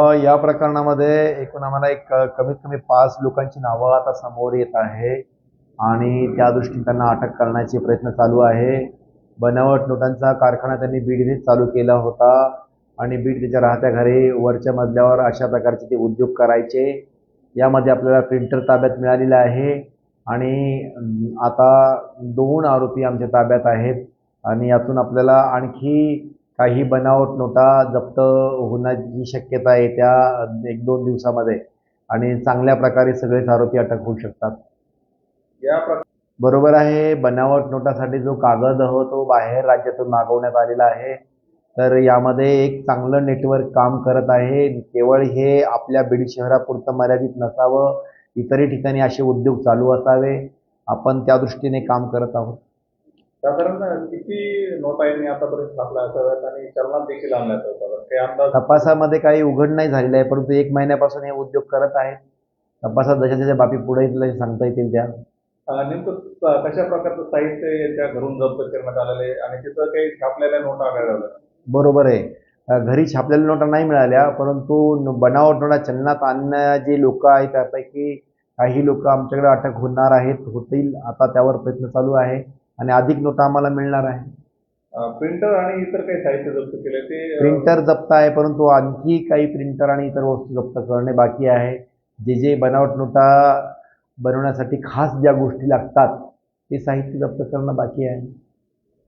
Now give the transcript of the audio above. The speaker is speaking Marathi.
या प्रकरणामध्ये एकूण आम्हाला एक कमीत कमी पाच लोकांची नावं आता समोर येत आहे. आणि त्या दृष्टीने त्यांना अटक करण्याचे प्रयत्न चालू आहे. बनावट नोटांचा कारखाना त्यांनी बीड येथेच चालू केला होता. आणि बीड त्याच्या राहत्या घरी वरच्या मजल्यावर अशा प्रकारचे ते उद्योग करायचे. यामध्ये आपल्याला प्रिंटर ताब्यात मिळालेला आहे. आणि आता दोन आरोपी आमच्या ताब्यात आहेत. आणि यातून आपल्याला आणखी काही बनावट नोटा जप्त होण्याची शक्यता आहे त्या एक दोन दिवसामध्ये. आणि चांगल्या प्रकारे सगळेच आरोपी अटक होऊ शकतात. या बरोबर आहे बनावट नोटासाठी जो कागद हो तो बाहेर राज्यातून मागवण्यात आलेला आहे. तर यामध्ये एक चांगलं नेटवर्क काम करत आहे. केवळ हे आपल्या बीड शहरापुरतं मर्यादित नसावं इतरही ठिकाणी असे उद्योग चालू असावे. आपण त्या दृष्टीने काम करत आहोत. साधारण किती नोटा यांनी आतापर्यंत छापल्या असाव्यात आणि चलनात देखील आणल्या असाव्यात काही अंदाज तपासामध्ये काही उघड नाही झालेलं आहे परंतु एक महिन्यापासून हे उद्योग करत आहेत. तपासात जशा बाबी पुढे येतील सांगता येतील त्या. नेमकं कशा प्रकारचं साहित्य यांच्या घरून जप्त करण्यात आलेलं आहे? आणि तिथं काही छापलेल्या नोटा आढळल्या? बरोबर आहे. घरी छापलेल्या नोटा नाही मिळाल्या परंतु बनावट नोटा चलनात आणण्या जे लोक आहेत त्यापैकी काही लोक आमच्याकडे अटक होणार आहेत होतील. आता त्यावर प्रयत्न चालू आहे. आणि अधिक नोटा आम्हाला मिळणार आहे. प्रिंटर आणि इतर काही साहित्य जप्त केले ते प्रिंटर जप्त आहे परंतु आणखी काही प्रिंटर आणि इतर वस्तू जप्त करणे बाकी आहे. जे जे बनावट नोटा बनवण्यासाठी खास ज्या गोष्टी लागतात ते साहित्य जप्त करणं बाकी आहे.